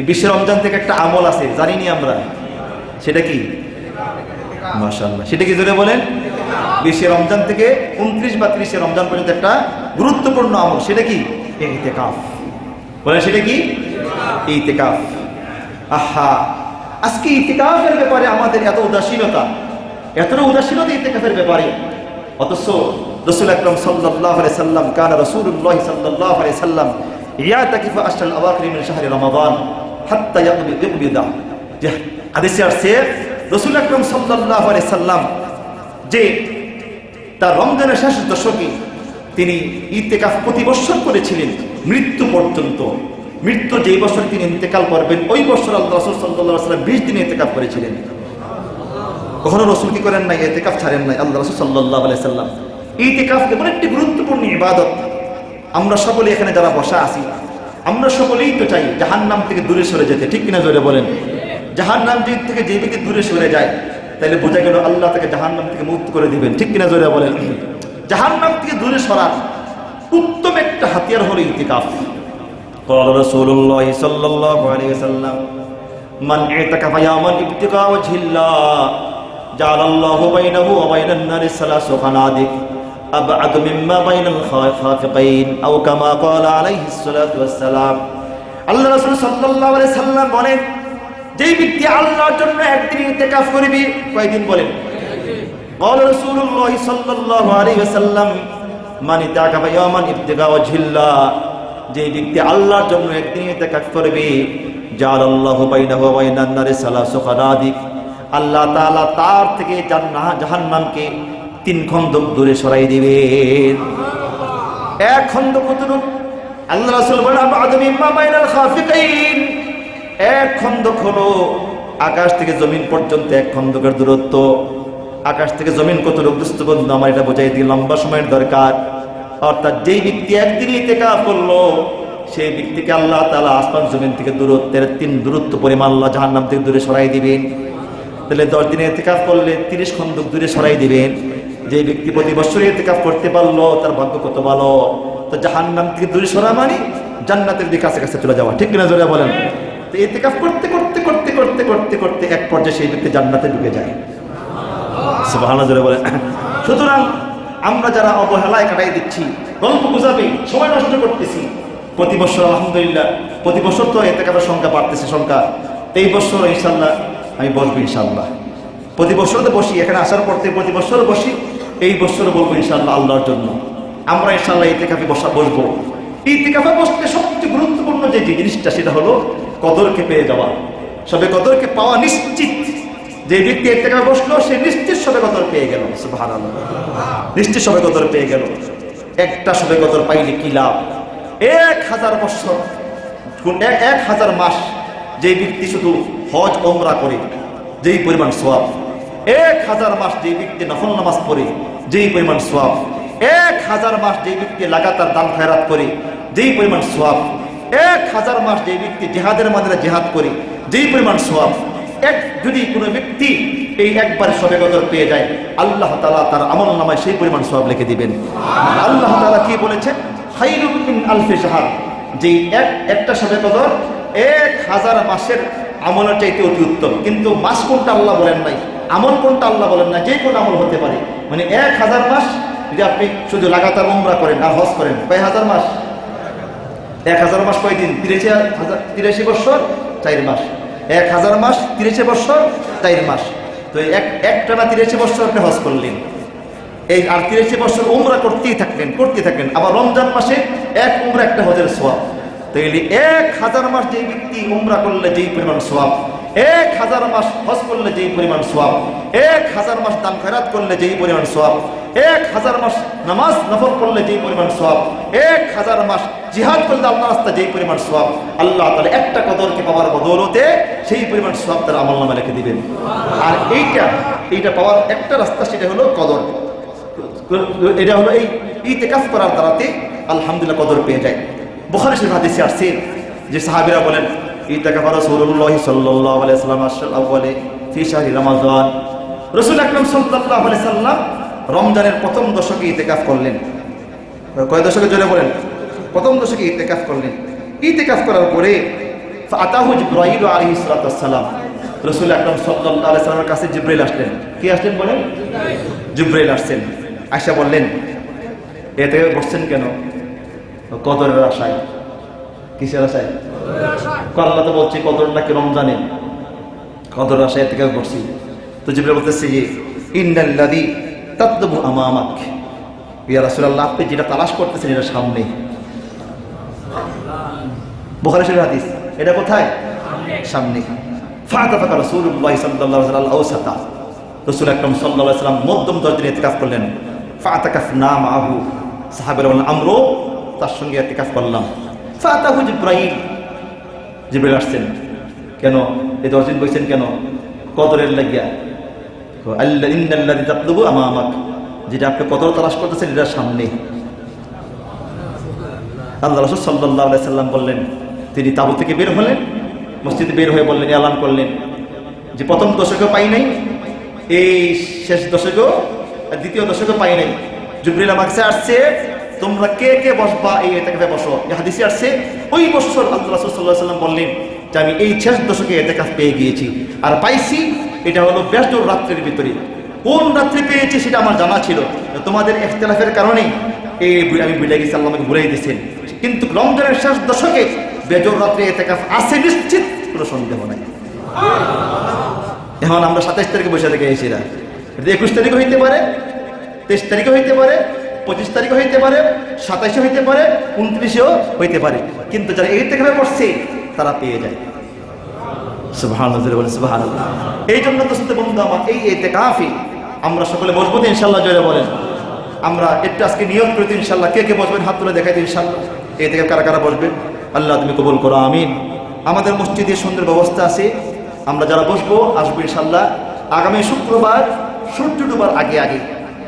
এই বিশ্ব রমজান থেকে একটা আমল আছে, জানিনি আমরা। সেটা কি? মাশাআল্লাহ। সেটা কি জোরে বলেন? বিশে রমজান থেকে উনত্রিশ বা ত্রিশে রমজান পর্যন্ত একটা গুরুত্বপূর্ণ আমল। সেটা কি? ইতেকাফ। বলেন, সেটা কি? ইতেকাফ। আহা! আজকে ইতিকাফের ব্যাপারে আমাদের এত উদাসীনতা। এতটা উদাসীনতা ইতিকাফের ব্যাপারে। অথচ রসুল আকরম সাল্লাহ সাল্লাম, কান রসুল্লাহ সাল্লাহ সাল্লাম ইয়া তাকিফা আশাল আওয়াকরি মিন শাহরি রমাদান। সাল্লাম যে তার শেষ দশকে তিনি প্রতি করেছিলেন, মৃত্যু পর্যন্ত। মৃত্যু যেই বছর তিনি ইন্তেকাল করবেন, ওই বছর আল্লাহ রসুল সাল্লাহ বিশ দিনে ইতেকাফ করেছিলেন। কখনো রসুল কি করেন নাই এতেকাফ ছাড়েন নাই, আল্লাহ রসুল সাল্লাহ সাল্লাম। ইতেকাফ এমন একটি গুরুত্বপূর্ণ ইবাদত। আমরা সকলে এখানে যারা বসা আছি আমরা সকলেই তো চাই জাহান নাম থেকে দূরে সরে যেতে ঠিক কিনা জোরে বলেন জাহান নাম দিক থেকে যে ব্যক্তি দূরে সরে যায় তাহলে বোঝা গেল আল্লাহ তাকে জাহান নাম থেকে মুক্ত করে দিবেন ঠিক কিনা জোরে বলেন জাহান নাম থেকে দূরে সরার উত্তম একটা হাতিয়ার হলো ইতিকাফ قال رسول الله صلى الله عليه وسلم من اعتكف يوما ابتغاء وجه الله جعل الله بينه وبين النار ثلاث خنادق أبعد مما بين الخافقين أو كما قال عليه الصلاة والسلام আল্লাহ রাসূল সাল্লাল্লাহু আলাইহি সাল্লাম বলেন যেই ব্যক্তি আল্লাহর জন্য একদিন ইতিকাফ করবে কয়দিন বলেন قال رسول الله صلى الله عليه وسلم من اعتكف يوما ابتغاء وجه الله যে ব্যক্তি আল্লাহর জন্য একদিন ইতিকাফ করবে যার আল্লাহ বাইনাহু ওয়া বাইনান নারি সালাসু খানাদিক আল্লাহ তাআলা তার থেকে জান্নাহ জাহান্নামকে তিন খন্দক দূরে সরাই দিবেন। এক খন্দক আল্লাহ রাসূল বলেন আবাদু মিম্মা বাইনাল খাফিকাইন এক খন্দক হলো আকাশ থেকে জমিন পর্যন্ত এক খন্দকের দূরত্ব। আকাশ থেকে জমিন কত লোক দুস্থ বন্ধু, আমার এটা বোঝাই দিয়ে লম্বা সময়ের দরকার। অর্থাৎ যেই ব্যক্তি একদিনই টেকা করল, সেই ব্যক্তিকে আল্লাহ তালা আসমান জমিন থেকে দূরত্বের তিন দূরত্ব পরিমাণ আল্লাহ জাহান নাম থেকে দূরে সরাই দিবেন। তাহলে দশ দিনে এতেকাফ করলে তিরিশ খন্দক দূরে সরাই দিবেন। যে ব্যক্তি প্রতি বছর এতেকাফ করতে পারল, তার ভাগ্য কত ভালো? তো জাহান নাম থেকে দূরে সরা মানে জান্নাতের দিকে কাছে কাছে চলে যাওয়া। ঠিক কিনা জোরে বলেন? তো এতেকাফ করতে করতে করতে করতে করতে করতে এক পর্যায়ে সেই ব্যক্তি জান্নাতে ঢুকে যায়। সুবহানাল্লাহ, জোরে বলেন। সুতরাং আমরা যারা অবহেলায় কাটাই দিচ্ছি, গল্প গুজাবে, সময় নষ্ট করতেছি, প্রতি বছর আলহামদুলিল্লাহ, প্রতি বছর তো এতে কাপের সংখ্যা বাড়তেছে সংখ্যা। এই বছর ইনশাল্লাহ আমি বসবো ইনশাল্লাহ প্রতি বছর তো বসি, এখানে আসার পর থেকে প্রতি বছর বসি এই বছর বলব ইনশাল্লাহ আল্লাহর জন্য। আমরা ইনশাল্লাহ ইতে কাপে বসা বসবো। ইতে কাপে বসতে সবচেয়ে গুরুত্বপূর্ণ যে জিনিসটা সেটা হলো কদরকে পেয়ে যাওয়া। সবে কদরকে পাওয়া নিশ্চিত। যে ব্যক্তি থেকে বসল, সে নিশ্চিত সবে কদর পেয়ে গেল। সুবহানাল্লাহ। নিশ্চিত সবে কদর পেয়ে গেল। একটা সবে কদর পাইলে কি লাভ? এক হাজার বছর, এক হাজার মাস যে ব্যক্তি শুধু হজ ওমরা করে, যেই পরিমাণ সোয়াব এক হাজার মাস যে ব্যক্তি নফল নামাজ পড়ে যেই পরিমাণ সোয়াব এক হাজার মাস যে ব্যক্তি লাগাতার দান খয়রাত করে, যেই পরিমাণ সোয়াব এক হাজার মাস যে ব্যক্তি জেহাদের মাধ্যমে জেহাদ করে, যেই পরিমাণ সোয়াব এক যদি কোনো ব্যক্তি এই একবার সবে কদর পেয়ে যায়, আল্লাহ তালা তার আমল নামায় সেই পরিমাণ সব লিখে দিবেন। আল্লাহ তালা কি বলেছেন হাইরুদ্দিন আলফি সাহাব যে এক, একটা সবে কদর এক হাজার মাসের আমলের চাইতে অতি উত্তম। কিন্তু মাস কোনটা আল্লাহ বলেন নাই? আমল কোনটা আল্লাহ বলেন না, যে কোনো আমল হতে পারে। মানে এক হাজার মাস যদি আপনি শুধু লাগাতার উমরা করেন আর হজ করেন, কয় হাজার মাস? এক হাজার মাস কয়দিন তিরাশি হাজার, তিরাশি বছর চার মাস। এক হাজার মাস, তিরাশি বছর চার মাস। তো এক একটা না তিরাশি বছর আপনি হজ করলেন। এই আর তিরাশি বছর উমরা করতেই থাকলেন করতেই থাকলেন। আবার রমজান মাসে এক উমরা একটা হজের সোয়াব তো এলি এক হাজার মাস যেই ব্যক্তি উমরা করলে যেই পরিমাণ সোয়াব এক হাজার মাস হজ করলে যেই পরিমাণ সোয়াব এক হাজার মাস দান খয়রাত করলে যেই পরিমাণ সোয়াব এক হাজার মাস নামাজ নফল করলে যেই পরিমাণ সোয়াব এক হাজার মাস জিহাদ করলে আল্লাহ রাস্তা যেই পরিমাণ সোয়াব আল্লাহ তাহলে একটা কদরকে পাওয়ার বদৌলতে সেই পরিমাণ সোয়াব তারা আমল নামা রেখে দিবেন। আর এইটা এইটা পাওয়ার একটা রাস্তা সেটা হলো কদর। এটা হলো এই ইতেকাফ করার দ্বারাতে আলহামদুলিল্লাহ কদর পেয়ে যায়। বুখারী শরীফ হাদিসে আসছে যে সাহাবিরা বলেন সাল্লাম রমজানের প্রথম দশকে ইতেকাফ করলেন। কয় দশকে জোরে বলেন? প্রথম দশকে ইতেকাফ করলেন। ইতেকাফ করার পরে আতাহু রাসূল আকরাম সাল্লামের কাছে জিব্রাইল আসলেন। কি আসলেন বলেন? জিব্রাইল আসছেন। আয়েশা বললেন এতে বসছেন কেন? কদরের আশায়। কিসের আশায়? আল্লাহ তো বলছি, কদর নাকি রমজানে? কদর আশায় থেকে বসছি তো জিব্রাইল বলতেছে যে, ইন্নাল্লাযী তাতলুবু আমামাক। ইয়া রাসূলুল্লাহ, আপনি যেটা তালাশ করতেছেন, এটা সামনে। বুখারী হাদিস, এটা কোথায়? সামনে। ফাতা ফাতা রাসূলুল্লাহ সাল্লাল্লাহু আলাইহি আওসাতা রাসূল আকরাম আলাইহি সাল্লাম মধ্যম দরজায় ইতিকাফ করলেন। মাহু সাহাবারা আমরাও তার সঙ্গে ইতিকাফ করলাম। ফাতাহু জিব্রাইল জিব্রাইল আসছেন। কেন? এই দর্জিন বলছেন কেন? কদরের লাগিয়া। আল্লাহ ইন্নাল্লাযী তাতলুবু আমামাক। যেটা আপনি কদর তালাশ করতেছেন, এটা সামনে। আল্লাহ রসুল সাল্লাহ সাল্লাম বললেন, তিনি তাবু থেকে বের হলেন, মসজিদে বের হয়ে বললেন, এলান করলেন। যে প্রথম দশকেও পাই নাই, এই শেষ দশকেও দ্বিতীয় দশকেও পাই নাই। জুবরিল আমাকে আসছে তোমরা কে কে বসবা? এই এতেকাফে বসো। হাদিসে আসছে, ওই বছর আল্লাহ রসুল সাল্লাম বললেন যে, আমি এই শেষ দশকে এতেকাফ পেয়ে গিয়েছি। আর পাইছি, এটা হলো বেজর রাত্রের ভিতরে। কোন রাত্রে পেয়েছি সেটা আমার জানা ছিল। তোমাদের ইখতলাফের কারণে এই আমি বিলাই গেছি, আল্লাহ আমাকে দিয়েছেন। কিন্তু রমজানের শেষ দশকে বেজর রাত্রে এতেকাফ আছে নিশ্চিত? কোনো সন্দেহ নাই। এখন আমরা সাতাইশ তারিখে বসে থেকে এটা একুশ তারিখে হইতে পারে, তেইশ তারিখে হইতে পারে পঁচিশ তারিখে হইতে পারে সাতাইশে হইতে পারে, উনত্রিশেও হইতে পারে। কিন্তু যারা এই থেকে পড়ছে তারা পেয়ে যায়। এই জন্য দোস্ত বন্ধু, আমার এই এতে কাফি আমরা সকলে বসবো তো ইনশাল্লাহ জয় বলেন। আমরা একটু আজকে নিয়ত করি ইনশাল্লাহ কে কে বসবেন? হাত তুলে দেখাই ইনশাল্লাহ এই থেকে কারা কারা বসবেন আল্লাহ তুমি কবুল করো, আমিন। আমাদের মসজিদে সুন্দর ব্যবস্থা আছে। আমরা যারা বসবো, আসব ইনশাল্লাহ আগামী শুক্রবার, সূর্য ডুবার আগে আগে।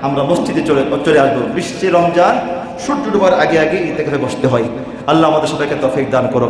আমরা মসজিদে চলে চলে আসব। বিশ্বে রমজান, সূর্য ডুবার আগে আগে ইতে বসতে হয়। আল্লাহ আমাদের সবাইকে তফিক দান করো